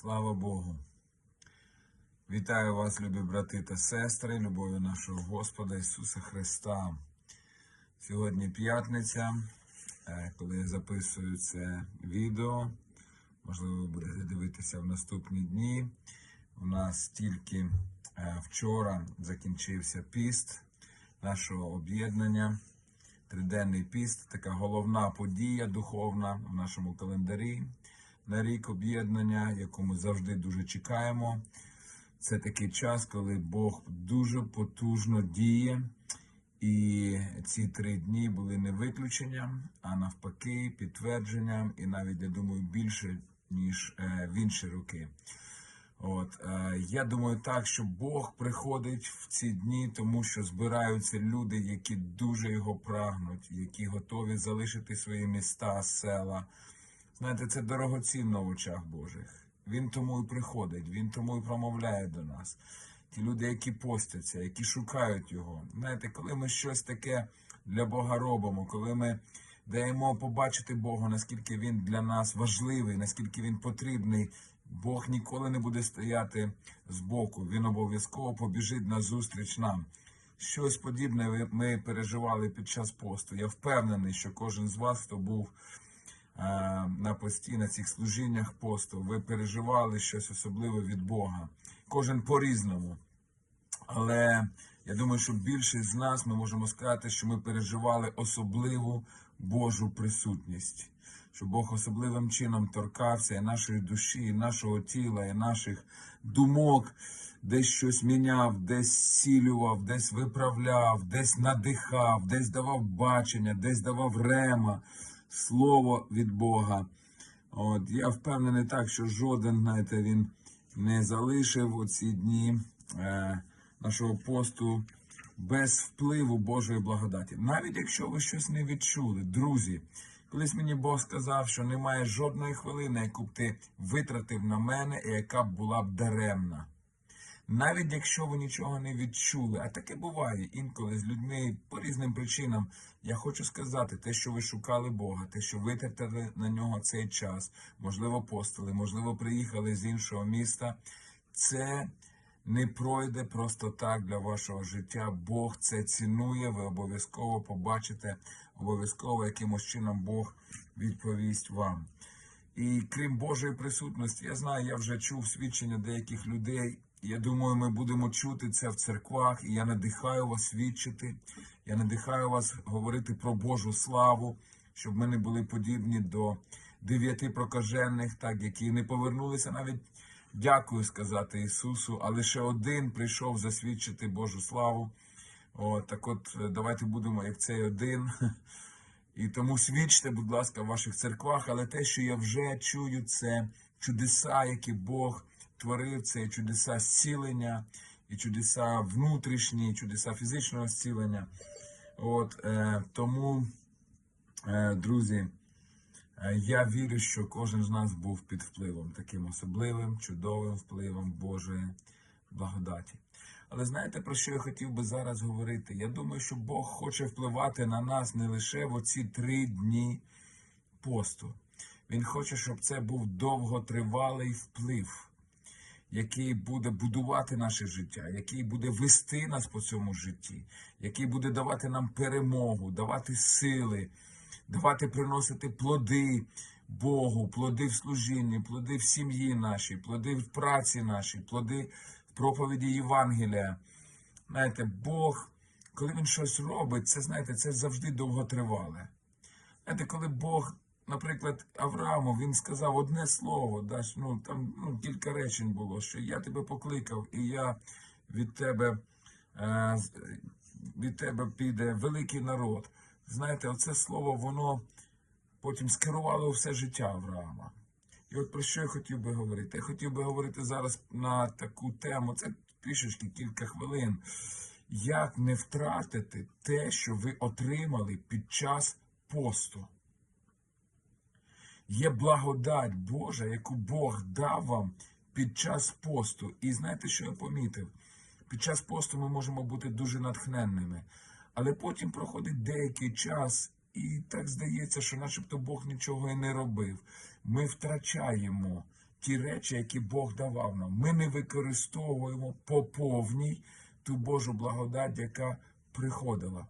Слава Богу. Вітаю вас, любі брати та сестри, любов'ю нашого Господа Ісуса Христа. Сьогодні п'ятниця, е, коли я записую це відео. Можливо, ви будете дивитися в наступні дні. У нас тільки е, вчора закінчився піст нашого об'єднання. Триденний піст, така головна подія духовна в нашому календарі на рік об'єднання, яку ми завжди дуже чекаємо. Це такий час, коли Бог дуже потужно діє. І ці три дні були не виключенням, а навпаки, підтвердженням, і навіть я думаю, більше ніж е, в інші роки. От е, я думаю, так що Бог приходить в ці дні, тому що збираються люди, які дуже його прагнуть, які готові залишити свої міста, села. Знаєте, це дорогоцінно в очах Божих. Він тому і приходить, він тому і промовляє до нас. Ті люди, які постяться, які шукають його. Знаєте, коли ми щось таке для Бога робимо, коли ми даємо побачити Богу, наскільки він для нас важливий, наскільки він потрібний, Бог ніколи не буде стояти збоку. Він обов'язково побіжить на зустріч нам. Щось подібне ми переживали під час посту. Я впевнений, що кожен з вас, хто був на пості, на цих служіннях посту, ви переживали щось особливе від Бога. Кожен по-різному. Але я думаю, що більшість з нас ми можемо сказати, що ми переживали особливу Божу присутність. Що Бог особливим чином торкався і нашої душі, і нашого тіла, і наших думок, десь щось міняв, десь зцілював, десь виправляв, десь надихав, десь давав бачення, десь давав рема, слово від Бога. От я впевнений так, що жоден, знаєте, він не залишив у ці дні е, нашого посту без впливу Божої благодаті. Навіть якщо ви щось не відчули, друзі, колись мені Бог сказав, що немає жодної хвилини, яку б ти витратив на мене, і яка б була б даремна. Навіть якщо ви нічого не відчули, а таке буває інколи з людьми по різним причинам. Я хочу сказати, те, що ви шукали Бога, те, що витратили на нього цей час, можливо, постили, можливо, приїхали з іншого міста. Це не пройде просто так для вашого життя. Бог це цінує. Ви обов'язково побачите, обов'язково якимось чином Бог відповість вам. І крім Божої присутності, я знаю, я вже чув свідчення деяких людей. Я думаю, ми будемо чути це в церквах, і я надихаю вас свідчити. Я надихаю вас говорити про Божу славу, щоб ми не були подібні до дев'яти прокажених, так які не повернулися навіть дякую сказати Ісусу, а лише один прийшов засвідчити Божу славу. О, так от е, давайте будемо як цей один. І тому свідчте, будь ласка, в ваших церквах, але те, що я вже чую, це чудеса, які Бог творив, це чудеса зцілення, і чудеса внутрішні, і чудеса фізичного зцілення. От е, тому, е, друзі, е, я вірю, що кожен з нас був під впливом, таким особливим, чудовим впливом Божої благодаті. Але знаєте, про що я хотів би зараз говорити? Я думаю, що Бог хоче впливати на нас не лише в оці три дні посту. Він хоче, щоб це був довготривалий вплив, який буде будувати наше життя, який буде вести нас по цьому житті, який буде давати нам перемогу, давати сили, давати приносити плоди Богу, плоди в служінні, плоди в сім'ї нашій, плоди в праці нашій, плоди в проповіді Євангелія. Знаєте, Бог, коли він щось робить, це знаєте, це завжди довготривале. Знаєте, коли Бог, наприклад, Аврааму, він сказав одне слово, да, ну там ну, кілька речень було, що я тебе покликав, і я від тебе, е, від тебе піде великий народ. Знаєте, оце слово, воно потім скерувало все життя Авраама. І от про що я хотів би говорити? Я хотів би говорити зараз на таку тему, це пішечки кілька хвилин. Як не втратити те, що ви отримали під час посту? Є благодать Божа, яку Бог дав вам під час посту. І знаєте, що я помітив? Під час посту ми можемо бути дуже натхненними, але потім проходить деякий час, і так здається, що начебто Бог нічого і не робив. Ми втрачаємо ті речі, які Бог давав нам. Ми не використовуємо по повній ту Божу благодать, яка приходила.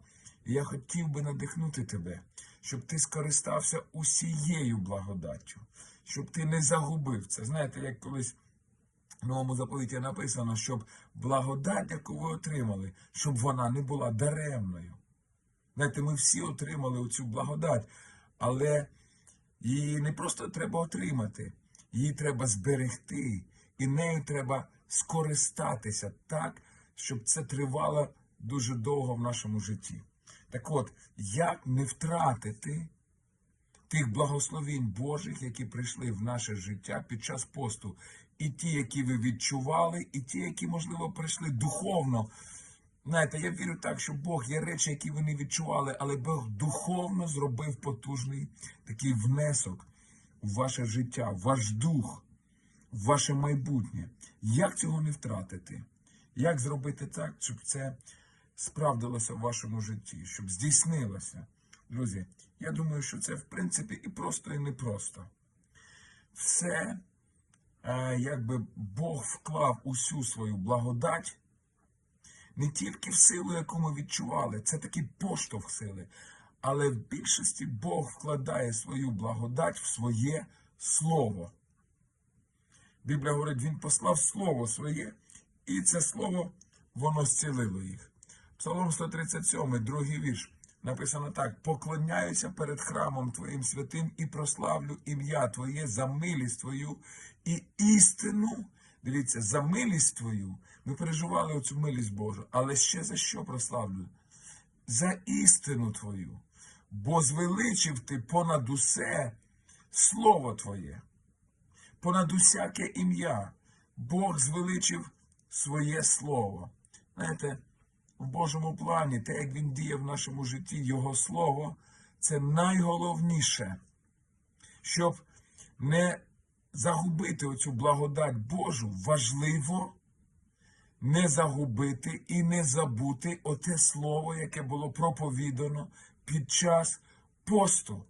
Я хотів би надихнути тебе, щоб ти скористався усією благодаттю, щоб ти не загубив це. Знаєте, як колись в новому заповіті написано, щоб благодать, яку ви отримали, щоб вона не була даремною. Знаєте, ми всі отримали оцю благодать, але її не просто треба отримати, її треба зберегти, і нею треба скористатися так, щоб це тривало дуже довго в нашому житті. Так от, як не втратити тих благословінь Божих, які прийшли в наше життя під час посту, і ті, які ви відчували, і ті, які, можливо, прийшли духовно. Знаєте, я вірю так, що Бог є речі, які ви не відчували, але Бог духовно зробив потужний такий внесок в ваше життя, в ваш дух, в ваше майбутнє. Як цього не втратити? Як зробити так, щоб це справдилося в вашому житті, щоб здійснилося? Друзі, я думаю, що це в принципі і просто, і непросто. Все, е, якби Бог вклав усю свою благодать не тільки в силу, яку ми відчували, це такий поштовх сили, але в більшості Бог вкладає свою благодать в своє слово. Біблія говорить, Він послав слово своє, і це слово воно зцілило їх. Псалом 137, другий вірш. Написано так: поклоняюся перед храмом Твоїм святим і прославлю ім'я Твоє за милість Твою і істину. Дивіться, за милість Твою. Ми переживали оцю милість Божу, але ще за що прославлю? За істину Твою. Бо звеличив ти понад усе Слово Твоє, понад усяке ім'я. Бог звеличив своє Слово. Знаєте, в Божому плані, те, як Він діє в нашому житті, Його Слово, це найголовніше, щоб не загубити оцю благодать Божу, важливо не загубити і не забути оте слово, яке було проповідано під час посту.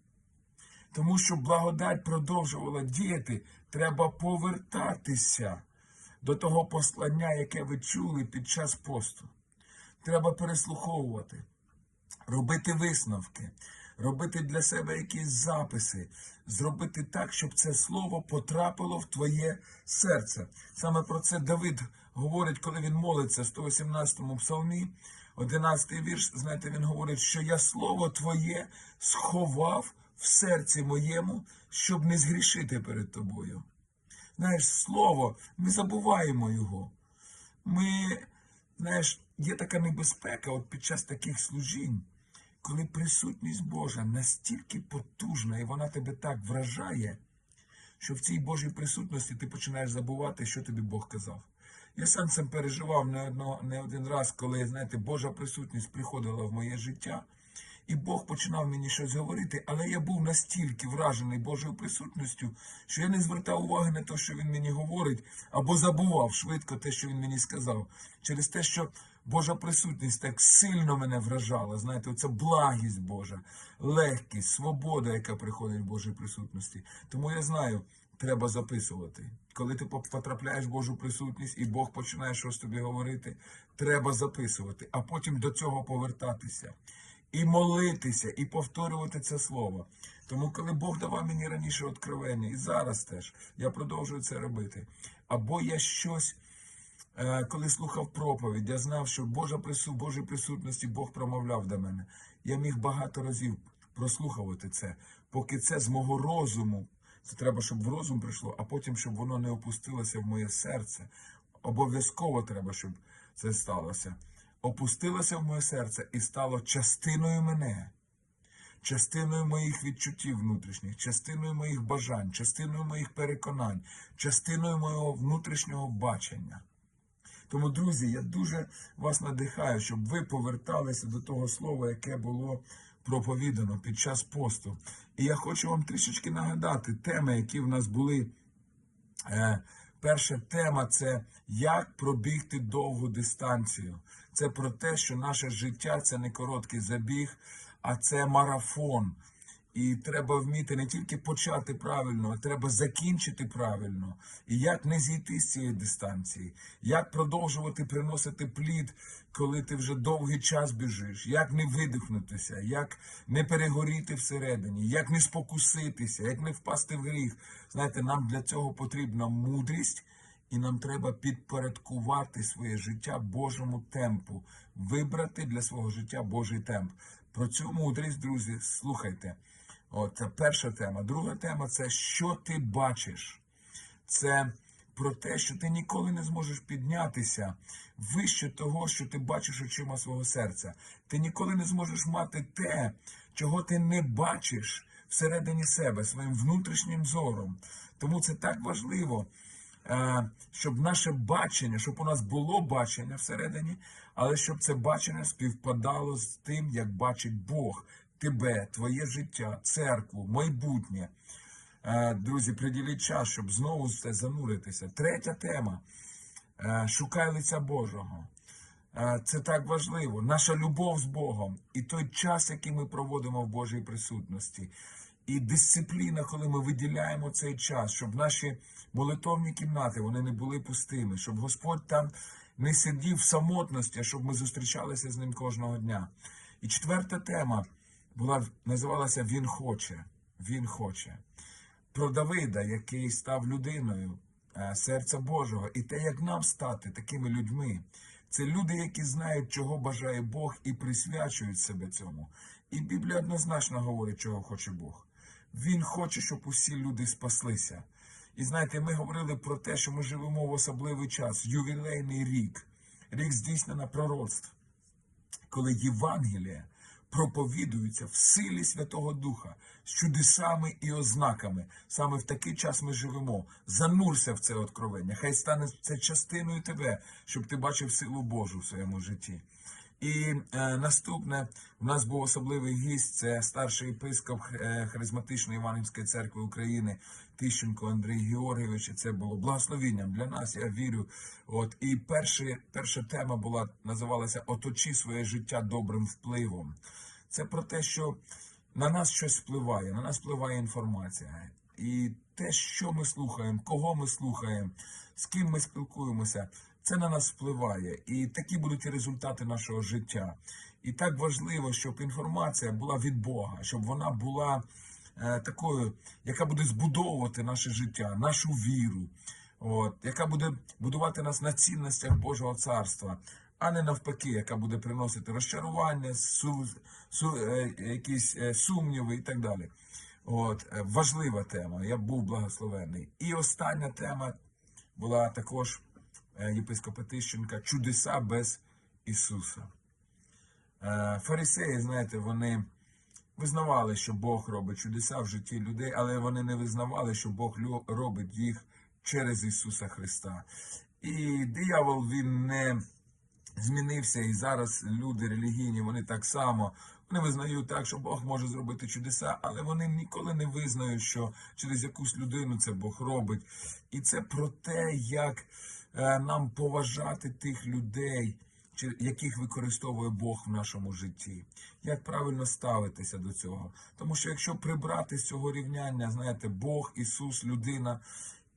Тому що благодать продовжувала діяти, треба повертатися до того послання, яке ви чули під час посту. Треба переслуховувати, робити висновки, робити для себе якісь записи, зробити так, щоб це слово потрапило в твоє серце. Саме про це Давид говорить, коли він молиться в 118-му псалмі, 11-й вірш. Знаєте, він говорить, що я слово твоє сховав в серці моєму, щоб не згрішити перед тобою. Знаєш, слово, ми забуваємо його. Ми, знаєш, є така небезпека от під час таких служінь, коли присутність Божа настільки потужна, і вона тебе так вражає, що в цій Божій присутності ти починаєш забувати, що тобі Бог казав. Я сам цим переживав не, одно, не один раз, коли, знаєте, Божа присутність приходила в моє життя, і Бог починав мені щось говорити, але я був настільки вражений Божою присутністю, що я не звертав уваги на те, що він мені говорить, або забував швидко те, що він мені сказав, через те, що Божа присутність так сильно мене вражала. Знаєте, оця благість Божа, легкість, свобода, яка приходить в Божій присутності. Тому я знаю, треба записувати. Коли ти потрапляєш в Божу присутність і Бог починає щось тобі говорити, треба записувати, а потім до цього повертатися. І молитися, і повторювати це слово. Тому, коли Бог давав мені раніше откровення, і зараз теж я продовжую це робити. Або я щось, коли слухав проповідь, я знав, що Божа прису, Божій присутності Бог промовляв до мене. Я міг багато разів прослухувати це, поки це з мого розуму. Це треба, щоб в розум прийшло, а потім, щоб воно не опустилося в моє серце. Обов'язково треба, щоб це сталося. Опустилося в моє серце і стало частиною мене, частиною моїх відчуттів внутрішніх, частиною моїх бажань, частиною моїх переконань, частиною моєго внутрішнього бачення. Тому, друзі, я дуже вас надихаю, щоб ви поверталися до того слова, яке було проповідано під час посту. І я хочу вам трішечки нагадати теми, які в нас були. Е, Перша тема це як пробігти довгу дистанцію. Це про те, що наше життя це не короткий забіг, а це марафон. І треба вміти не тільки почати правильно, а треба закінчити правильно. І як не зійти з цієї дистанції, як продовжувати приносити плід, коли ти вже довгий час біжиш, як не видихнутися, як не перегоріти всередині, як не спокуситися, як не впасти в гріх. Знаєте, нам для цього потрібна мудрість. І нам треба підпорядкувати своє життя Божому темпу, вибрати для свого життя Божий темп. Про цю мудрість, друзі, слухайте. От це перша тема. Друга тема це що ти бачиш. Це про те, що ти ніколи не зможеш піднятися вище того, що ти бачиш очима свого серця. Ти ніколи не зможеш мати те, чого ти не бачиш всередині себе, своїм внутрішнім зором. Тому це так важливо, е, щоб наше бачення, щоб у нас було бачення всередині, але щоб це бачення співпадало з тим, як бачить Бог тебе, твоє життя, церкву, майбутнє. Е, Друзі, приділіть час, щоб знову це зануритися. Третя тема. Е, Шукай лиця Божого. Е, Це так важливо. Наша любов з Богом і той час, який ми проводимо в Божій присутності, і дисципліна, коли ми виділяємо цей час, щоб наші молитовні кімнати вони не були пустими, щоб Господь там не сидів в самотності, щоб ми зустрічалися з ним кожного дня. І четверта тема була називалася Він хоче. Він хоче про Давида, який став людиною е, серця Божого, і те, як нам стати такими людьми. Це люди, які знають, чого бажає Бог, і присвячують себе цьому. І Біблія однозначно говорить, чого хоче Бог. Він хоче, щоб усі люди спаслися. І знаєте, ми говорили про те, що ми живемо в особливий час, ювілейний рік, рік здійснення пророцтв, коли Євангелія проповідується в силі Святого Духа з чудесами і ознаками. Саме в такий час ми живемо. Занурся в це откровення. Хай стане це частиною тебе, щоб ти бачив силу Божу в своєму житті. І е, наступне у нас був особливий гість. Це старший єпископ е, харизматичної Іванівської церкви України Тищенко Андрій Георгійович. Це було благословенням для нас. Я вірю. От і перші, перша тема була називалася Оточи своє життя добрим впливом. Це про те, що на нас щось впливає, на нас впливає інформація. І те, що ми слухаємо, кого ми слухаємо, з ким ми спілкуємося, це на нас впливає. І такі будуть і результати нашого життя. І так важливо, щоб інформація була від Бога, щоб вона була е, такою, яка буде збудовувати наше життя, нашу віру, от, яка буде будувати нас на цінностях Божого царства, а не навпаки, яка буде приносити розчарування, су, су, е, якісь е, сумніви і так далі. От, е, важлива тема. Я був благословений. І остання тема була також єпископа Тищенка чудеса без Ісуса. Е, Фарисеї, знаєте, вони визнавали, що Бог робить чудеса в житті людей, але вони не визнавали, що Бог робить їх через Ісуса Христа. І диявол він не змінився, і зараз люди релігійні, вони так само вони визнають так, що Бог може зробити чудеса, але вони ніколи не визнають, що через якусь людину це Бог робить. І це про те, як е, нам поважати тих людей, яких використовує Бог в нашому житті. Як правильно ставитися до цього? Тому що якщо прибрати з цього рівняння, знаєте, Бог, Ісус, людина.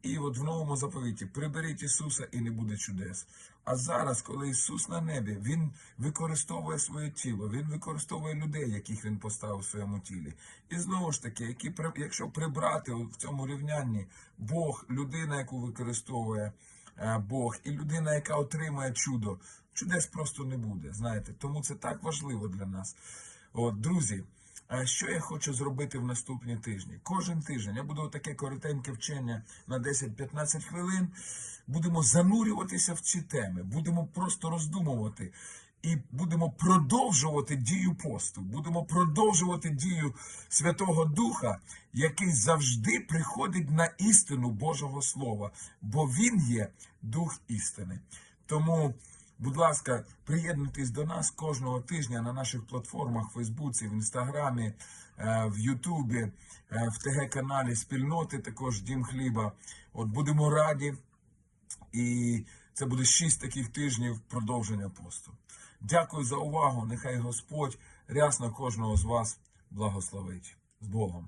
І от в новому заповіті приберіть Ісуса і не буде чудес. А зараз, коли Ісус на небі, Він використовує своє тіло, Він використовує людей, яких Він поставив в своєму тілі. І знову ж таки, які, якщо прибрати в цьому рівнянні Бог, людина, яку використовує е, Бог, і людина, яка отримає чудо, чудес просто не буде. Знаєте, тому це так важливо для нас. От, друзі. Що я хочу зробити в наступні тижні? Кожен тиждень я буду таке коротеньке вчення на 10-15 хвилин. Будемо занурюватися в ці теми, будемо просто роздумувати і будемо продовжувати дію посту, будемо продовжувати дію Святого Духа, який завжди приходить на істину Божого Слова, бо Він є Дух істини. Тому. Будь ласка, приєднуйтесь до нас кожного тижня на наших платформах в Фейсбуці, в Інстаграмі, е, в Ютубі, е, в ТГ-каналі спільноти, також Дім Хліба. От будемо раді. І це буде шість таких тижнів продовження посту. Дякую за увагу. Нехай Господь рясно кожного з вас благословить. З Богом.